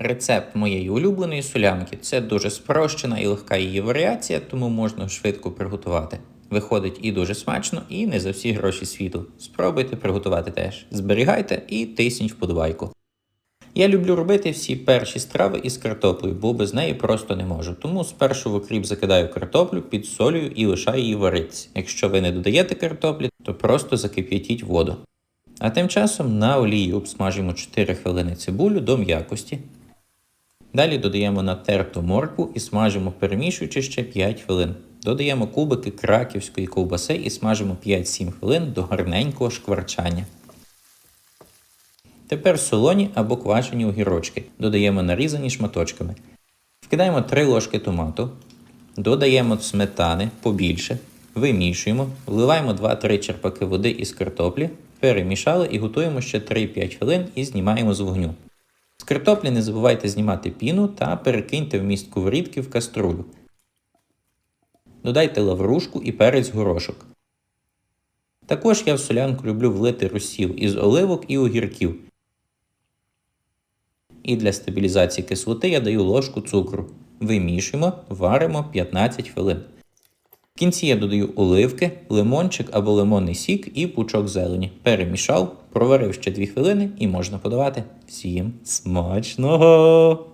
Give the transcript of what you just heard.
Рецепт моєї улюбленої солянки це дуже спрощена і легка її варіація, тому можна швидко приготувати. Виходить і дуже смачно, і не за всі гроші світу. Спробуйте приготувати теж. Зберігайте і тисніть вподобайку. Я люблю робити всі перші страви із картоплею, бо без неї просто не можу. Тому спершу в окріп закидаю картоплю, підсолюю і лишаю її варитися. Якщо ви не додаєте картоплі, то просто закип'ятіть воду. А тим часом на олії обсмажимо 4 хвилини цибулю до м'якості. Далі додаємо натерту моркву і смажимо, перемішуючи ще 5 хвилин. Додаємо кубики краківської ковбаси і смажимо 5-7 хвилин до гарненького шкварчання. Тепер солоні або квашені огірочки додаємо нарізані шматочками. Вкидаємо 3 ложки томату, додаємо сметани побільше, вимішуємо, вливаємо 2-3 черпаки води із картоплі, перемішали і готуємо ще 3-5 хвилин і знімаємо з вогню. Картоплі не забувайте знімати піну та перекиньте вміст сковорідки в каструлю. Додайте лаврушку і перець горошок. Також я в солянку люблю влити розсіл із оливок і огірків. І для стабілізації кислоти я даю ложку цукру. Вимішуємо, варимо 15 хвилин. Кінці я додаю оливки, лимончик або лимонний сік і пучок зелені. Перемішав, проварив ще 2 хвилини і можна подавати. Всім смачного!